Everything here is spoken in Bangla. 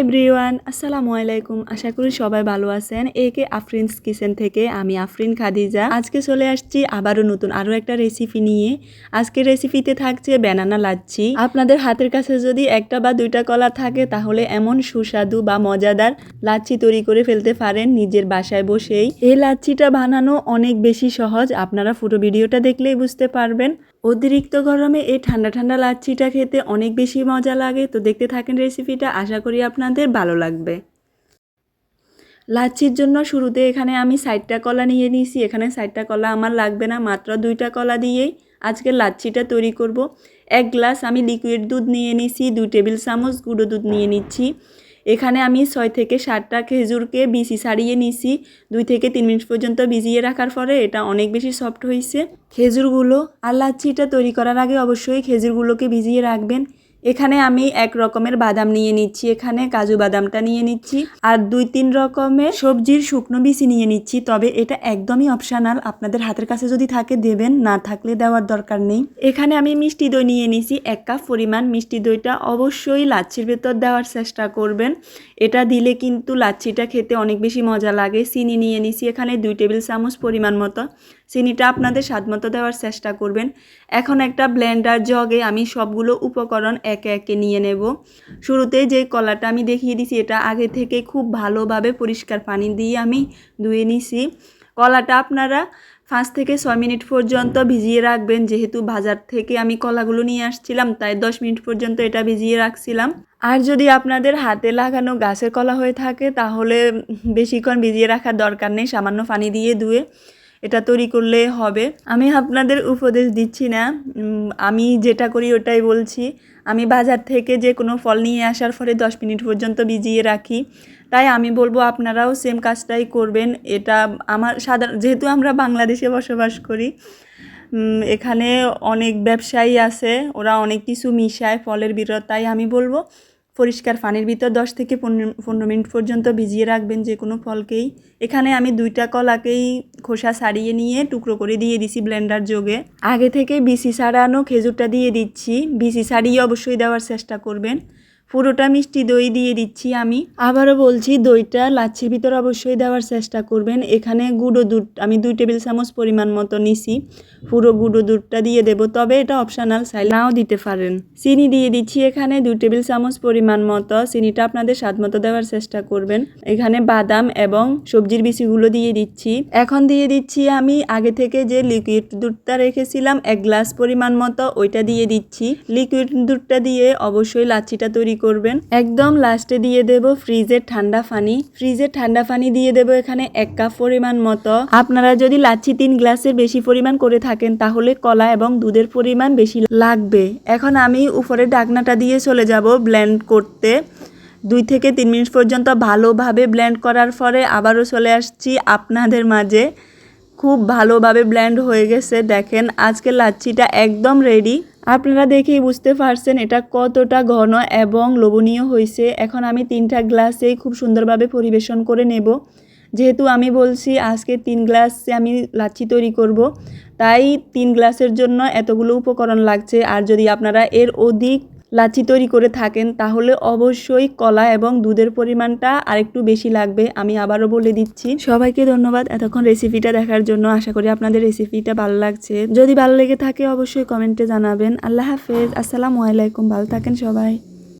এভরিওয়ান, আসসালামু আলাইকুম। আশা করি সবাই ভালো আছেন। একে আফরিনস কিচেন থেকে আমি আফরিন খাদিজা। আজকে চলে আসছি আবারও নতুন আরও একটা রেসিপি নিয়ে। আজকে রেসিপিতে থাকছে ব্যানানা লাচ্ছি। আপনাদের হাতের কাছে যদি একটা বা দুইটা কলা থাকে, তাহলে এমন সুস্বাদু বা মজাদার লাচ্ছি তৈরি করে ফেলতে পারেন নিজের বাসায় বসেই। এই লাচ্ছিটা বানানো অনেক বেশি সহজ। আপনারা পুরো ভিডিওটা দেখলেই বুঝতে পারবেন। অতিরিক্ত গরমে এই ঠান্ডা ঠান্ডা লাচ্ছিটা খেতে অনেক বেশি মজা লাগে। তো দেখতে থাকেন রেসিপিটা, আশা করি আপনাদের ভালো লাগবে। লাচ্ছির জন্য শুরুতে এখানে আমি সাইডটা কলা নিয়ে নিয়েছি। এখানে সাইডটা কলা আমার লাগবে না, মাত্র দুইটা কলা দিয়েই আজকে লাচ্ছিটা তৈরি করব। এক গ্লাস আমি লিকুইড দুধ নিয়ে নিছি দুই টেবিল চামচ গুঁড়ো দুধ নিয়ে নিচ্ছি। এখানে আমি ছয় থেকে সাতটা খেজুরকে বিসি সারিয়ে নিছি। দুই থেকে তিন মিনিট পর্যন্ত ভিজিয়ে রাখার পরে এটা অনেক বেশি সফট হয়েছে খেজুরগুলো আর লাচ্ছিটা তৈরি করার আগে অবশ্যই খেজুরগুলোকে ভিজিয়ে রাখবেন। এখানে আমি এক রকমের বাদাম নিয়ে নিচ্ছি, এখানে কাজু বাদামটা নিয়ে নিচ্ছি, আর দুই তিন রকমের সবজির শুকনো বিচি নিয়ে নিচ্ছি। তবে এটা একদমই অপশনাল আপনাদের হাতের কাছে যদি থাকে দেবেন, না থাকলে দেওয়ার দরকার নেই। এখানে আমি মিষ্টি দই নিয়ে নিছি, এক কাপ পরিমাণ। মিষ্টি দইটা অবশ্যই লাচ্ছির ভেতর দেওয়ার চেষ্টা করবেন। এটা দিলে কিন্তু লাচ্ছিটা খেতে অনেক বেশি মজা লাগে। চিনি নিয়ে নিছি, এখানে দুই টেবিল চামচ পরিমাণ মতো। চিনিটা আপনাদের স্বাদ মতো দেওয়ার চেষ্টা করবেন। এখন একটা ব্লেন্ডার জগে আমি সবগুলো উপকরণ একে একে নিয়ে নেব। শুরুতে যে কলাটা আমি দেখিয়ে দিছি, এটা আগে থেকে খুব ভালোভাবে পরিষ্কার পানি দিয়ে আমি ধুয়ে নিছি। কলাটা আপনারা পাঁচ থেকে ছয় মিনিট পর্যন্ত ভিজিয়ে রাখবেন। যেহেতু বাজার থেকে আমি কলাগুলো নিয়ে আসছিলাম, তাই দশ মিনিট পর্যন্ত এটা ভিজিয়ে রাখছিলাম। আর যদি আপনাদের হাতে লাগানো গাছের কলা হয়ে থাকে, তাহলে বেশিক্ষণ ভিজিয়ে রাখার দরকার নেই, সামান্য পানি দিয়ে ধুয়ে। এটা তৈরি করলে হবে। আমি আপনাদের উপদেশ দিচ্ছি না। আমি যেটা করি ওটাই বলছি। আমি বাজার থেকে যে কোনো ফল নিয়ে আসার পরে দশ মিনিট পর্যন্ত ভিজিয়ে রাখি। তাই আমি বলব আপনারাও সেম কাজটাই করবেন। এটা আমার সাধারণ যেহেতু আমরা বাংলাদেশে বসবাস করি এখানে অনেক ব্যবসায়ী আছে, ওরা অনেক কিছু মিশায় ফলের ভিতর তাই আমি বলব পরিষ্কার পানির ভিতর দশ থেকে পনেরো মিনিট পর্যন্ত ভিজিয়ে রাখবেন যে কোনো ফলকেই। এখানে আমি দুইটা কলাকেই খোসা সারিয়ে নিয়ে টুকরো করে দিয়ে দিছি ব্লেন্ডার যোগে। আগে থেকে বিসি সারানো খেজুরটা দিয়ে দিচ্ছি। বিসি ছাড়িয়ে অবশ্যই দেওয়ার চেষ্টা করবেন। পুরোটা মিষ্টি দই দিয়ে দিচ্ছি আমি। আবারও বলছি, দইটা লাচ্ছির ভিতর অবশ্যই দেওয়ার চেষ্টা করবেন। এখানে গুঁড়ো দুধ, আমি দুই টেবিল চামচ পরিমাণ মতো নিছি। পুরো গুঁড়ো দুধটা দিয়ে দেব, তবে এটা অপশানাল চাইলে নাও দিতে পারেন। চিনি দিয়ে দিচ্ছি এখানে দুই টেবিল চামচ পরিমাণ মতো। চিনিটা আপনাদের স্বাদ মতো দেওয়ার চেষ্টা করবেন। এখানে বাদাম এবং সবজির বিচিগুলো দিয়ে দিচ্ছি। এখন দিয়ে দিচ্ছি আমি, আগে থেকে যে লিকুইড দুধটা রেখেছিলাম, এক গ্লাস পরিমাণ মতো, ওইটা দিয়ে দিচ্ছি। লিকুইড দুধটা দিয়ে অবশ্যই লাচ্ছিটা তৈরি করবেন? একদম লাস্টে দিয়ে দেব ফ্রিজের ঠান্ডা পানি। ফ্রিজের ঠান্ডা পানি দিয়ে দেব এখানে এক কাপ পরিমাণ মতো। আপনারা যদি লাচ্ছি তিন গ্লাসের বেশি পরিমাণ করে থাকেন, তাহলে কলা এবং দুধের পরিমাণ বেশি লাগবে। এখন আমি উপরে ডাকনাটা দিয়ে চলে যাব ব্লেন্ড করতে। দুই থেকে তিন মিনিট পর্যন্ত ভালোভাবে ব্লেন্ড করার পরে আবারও চলে আসছি আপনাদের মাঝে। খুব ভালোভাবে ব্লেন্ড হয়ে গেছে, দেখেন। আজকে লাচ্ছিটা একদম রেডি আপনারা দেখেই বুঝতে পারছেন এটা কতটা ঘন এবং লোভনীয় হয়েছে। এখন আমি তিনটা গ্লাসেই খুব সুন্দরভাবে পরিবেশন করে নেব। যেহেতু আমি বলছি আজকে তিন গ্লাসে আমি লাচ্ছি তৈরি করব, তাই তিন গ্লাসের জন্য এতগুলো উপকরণ লাগছে। আর যদি আপনারা এর অধিক লাচ্ছি তৈরি করে থাকেন, তাহলে অবশ্যই কলা এবং দুধের পরিমাণটা আরেকটু বেশি লাগবে, আমি আবারও বলে দিচ্ছি। সবাইকে ধন্যবাদ এতক্ষণ রেসিপিটা দেখার জন্য, আশা করি আপনাদের রেসিপিটা ভালো লাগছে। যদি ভালো লেগে থাকে, অবশ্যই কমেন্টে জানাবেন। আল্লাহ হাফেজ, আসসালামু আলাইকুম, ভালো থাকেন সবাই।